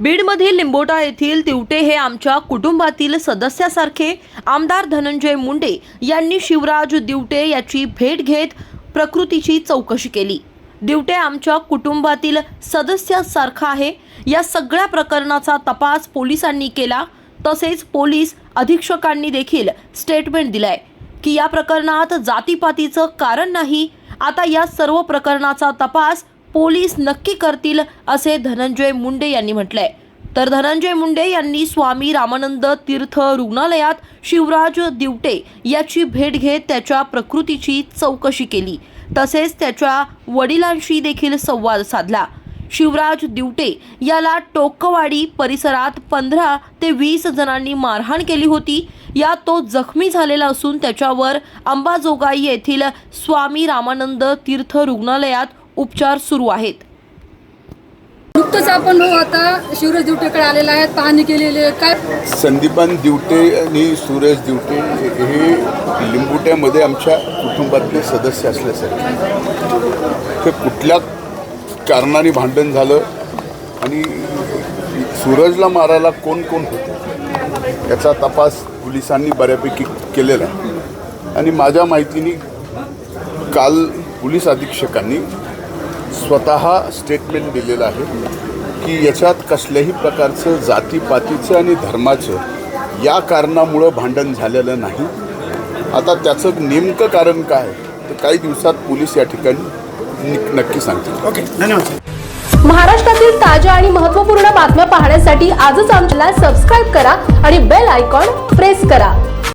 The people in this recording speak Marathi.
बीडमधील लिंबोटा येथील तिवटे हे आमच्या कुटुंबातील सदस्यासारखे आमदार धनंजय मुंडे यांनी शिवराज दिवटे याची भेट घेत प्रकृतीची चौकशी केली. दिवटे आमच्या कुटुंबातील सदस्यासारखा आहे. या सगळ्या प्रकरणाचा तपास पोलिसांनी केला. तसेच पोलीस अधीक्षकांनी देखील स्टेटमेंट दिलंय की या प्रकरणात जातीपातीचं कारण नाही. आता या सर्व प्रकरणाचा तपास पोलीस नक्की करतील असे धनंजय मुंडे यांनी म्हटलंय. तर धनंजय मुंडे यांनी स्वामी रामानंद तीर्थ रुग्णालयात शिवराज दिवटे याची भेट घेत त्याच्या प्रकृतीची चौकशी केली. तसेच त्याच्या वडिलांशी देखील संवाद साधला. शिवराज दिवटे याला टोकवाडी परिसरात पंधरा ते वीस जणांनी मारहाण केली होती. यात तो जखमी झालेला असून त्याच्यावर अंबाजोगाई येथील स्वामी रामानंद तीर्थ रुग्णालयात उपचार सुरू आहेत. नुकतंच आपण भाऊ आता शिवराज दिवटेकडे आलेला आहे पाहणी केलेली आहे. काय संदीपान दिवटे आणि सुरेश दिवटे हे लिंबुट्यामध्ये आमच्या कुटुंबातले सदस्य असल्यासारखे. ते कुठल्या कारणाने भांडण झालं आणि सूरजला मारायला कोण कोण होते? याचा तपास पोलिसांनी बऱ्यापैकी केलेला आहे. आणि माझ्या माहितीने काल पोलीस अधीक्षकांनी स्वतः स्टेटमेंट दिलेलं आहे की याच्यात कसल्याही प्रकारचं जातीपातीचं आणि धर्माचं या कारणामुळं भांडण झालेलं नाही. आता त्याचं नेमकं कारण काय? तर काही दिवसात पोलीस या ठिकाणी नक्की सांगतील. ओके धन्यवाद महाराष्ट्रातील ताज्या आणि महत्त्वपूर्ण बातम्या पाहण्यासाठी आजच आमच्याला सबस्क्राईब करा आणि बेल आयकॉन प्रेस करा.